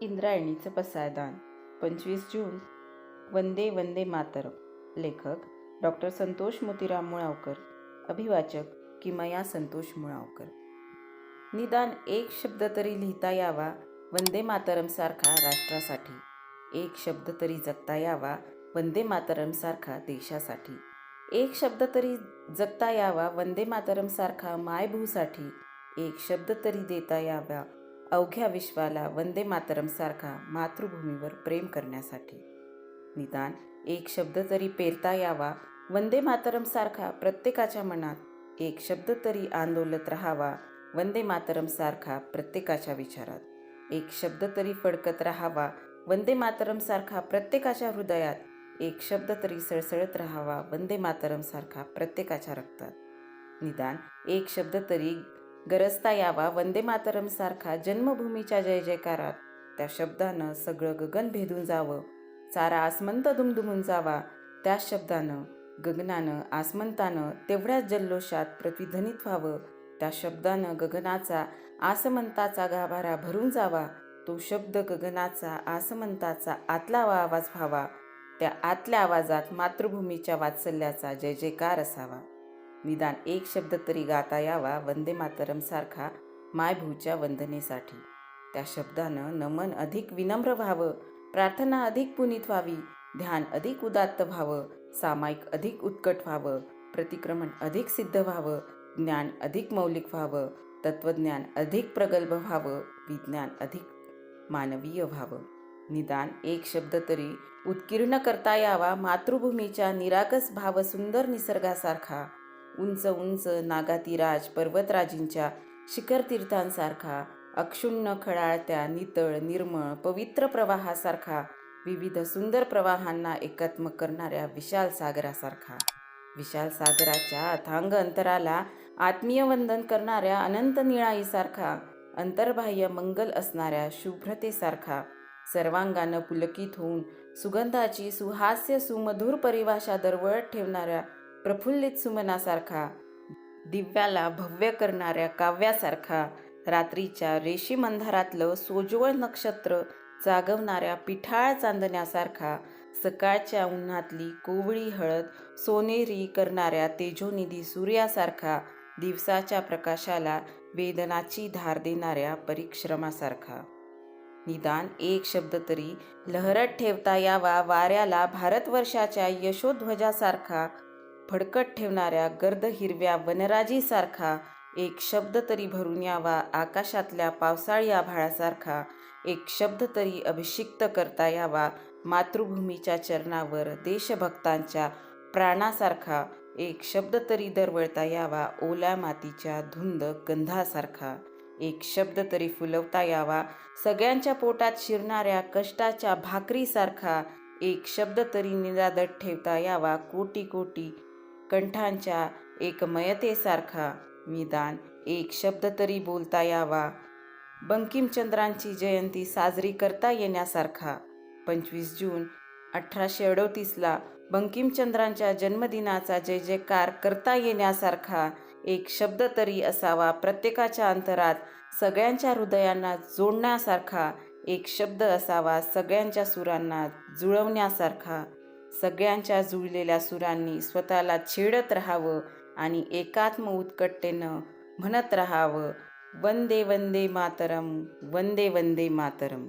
इंद्रायणीचं पसायदान. पंचवीस जून. वंदे वंदे मातरम. लेखक डॉक्टर संतोष मोतीराम मुळावकर. अभिवाचक किमया संतोष मुळावकर. निदान एक शब्द तरी लिहिता यावा वंदे मातरमसारखा राष्ट्रासाठी. एक शब्द तरी जगता यावा वंदे मातरमसारखा देशासाठी. एक शब्द तरी जगता यावा वंदे मातरमसारखा मायभूसाठी. एक शब्द तरी देता यावा अवघ्या विश्वाला वंदे मातरमसारखा मातृभूमीवर प्रेम करण्यासाठी. निदान एक शब्द तरी पेरता यावा वंदे मातरमसारखा प्रत्येकाच्या मनात एक शब्द तरी आंदोलत राहावा वंदे मातरमसारखा प्रत्येकाच्या विचारात. एक शब्द तरी फडकत राहावा वंदे मातरमसारखा प्रत्येकाच्या हृदयात. एक शब्द तरी सळसळत राहावा वंदे मातरमसारखा प्रत्येकाच्या रक्तात. निदान एक शब्द तरी गरजता यावा वंदे मातरमसारखा जन्मभूमीच्या जय जयकारात. त्या शब्दानं सगळं गगन भेदून जावं. सारा आसमंत दुमदुमून जावा. त्या शब्दानं गगनानं आसमंतानं तेवढ्याच जल्लोषात प्रतिध्वनित व्हावं. त्या शब्दानं गगनाचा आसमंताचा गाभारा भरून जावा. तो शब्द गगनाचा आसमंताचा आतला आवाज व्हावा. त्या आतल्या आवाजात मातृभूमीच्या वात्सल्याचा जय जयकार असावा. निदान एक शब्द तरी गाता यावा वंदे मातरमसारखा मायभूच्या वंदनेसाठी. त्या शब्दानं नमन अधिक विनम्र व्हावं प्रार्थना अधिक पुनीत व्हावी ध्यान अधिक उदात्त व्हावं सामायिक अधिक उत्कट व्हावं प्रतिक्रमण अधिक सिद्ध व्हावं ज्ञान अधिक मौलिक व्हावं तत्वज्ञान अधिक प्रगल्भ व्हावं विज्ञान अधिक मानवीय व्हावं. निदान एक शब्द तरी उत्कीर्ण करता यावा मातृभूमीच्या निरागस भाव सुंदर निसर्गासारखा उंच उंच नागातीराज पर्वतराजींच्या शिखर तीर्थांसारखा अक्षुण्ण खळाळत्या नितळ निर्मळ पवित्र प्रवाहासारखा विविध सुंदर प्रवाहांना एकत्म करणाऱ्या विशाल सागरासारखा. विशाल सागराच्या अथांग अंतराला आत्मीय वंदन करणाऱ्या अनंत निळाईसारखा अंतर्बाह्य मंगल असणाऱ्या शुभ्रतेसारखा सर्वांगानं पुलकित होऊन सुगंधाची सुहास्य सुमधुर परिभाषा दरवळत ठेवणाऱ्या प्रफुल्लित सुमनासारखा दिव्याला भव्य करणाऱ्या काव्यासारखा रात्रीच्या रेशीम अंधारातलं सोज्वळ नक्षत्र जागवणाऱ्या पिठाळ चांदण्यासारखा सकाळच्या उन्हातली कोवळी हळद सोनेरी करणाऱ्या तेजोनिधी सूर्यासारखा दिवसाच्या प्रकाशाला वेदनाची धार देणाऱ्या परिश्रमासारखा. निदान एक शब्द तरी लहरत ठेवता यावा वाऱ्याला भारतवर्षाच्या यशोध्वजासारखा फडकत ठेवणाऱ्या गर्द हिरव्या वनराजीसारखा एक शब्द तरी भरून यावा आकाशातल्या पावसाळी आभाळासारखा. एक शब्द तरी अभिषिक्त करता यावा मातृभूमीच्या चरणावर देशभक्तांच्या प्राणासारखा. एक शब्द तरी दरवळता यावा ओल्या मातीच्या धुंद गंधासारखा. एक शब्द तरी फुलवता यावा सगळ्यांच्या पोटात शिरणाऱ्या कष्टाच्या भाकरीसारखा. एक शब्द तरी निरादत ठेवता यावा कोटी कोटी कंठांच्या एकमयतेसारखा निदान एक शब्द तरी बोलता यावा. बंकिमचंद्रांची जयंती साजरी करता येण्यासारखा. पंचवीस जून अठराशे अडोतीसला बंकिमचंद्रांच्या जन्मदिनाचा जय जयकार करता येण्यासारखा एक शब्द तरी असावा प्रत्येकाच्या अंतरात सगळ्यांच्या हृदयांना जोडण्यासारखा एक शब्द असावा सगळ्यांच्या सुरांना जुळवण्यासारखा. सगळ्यांच्या जुळलेल्या सुरांनी स्वतःला छेडत राहावं आणि एकात्म उत्कटतेनं म्हणत राहावं वंदे वंदे मातरम वंदे वंदे मातरम.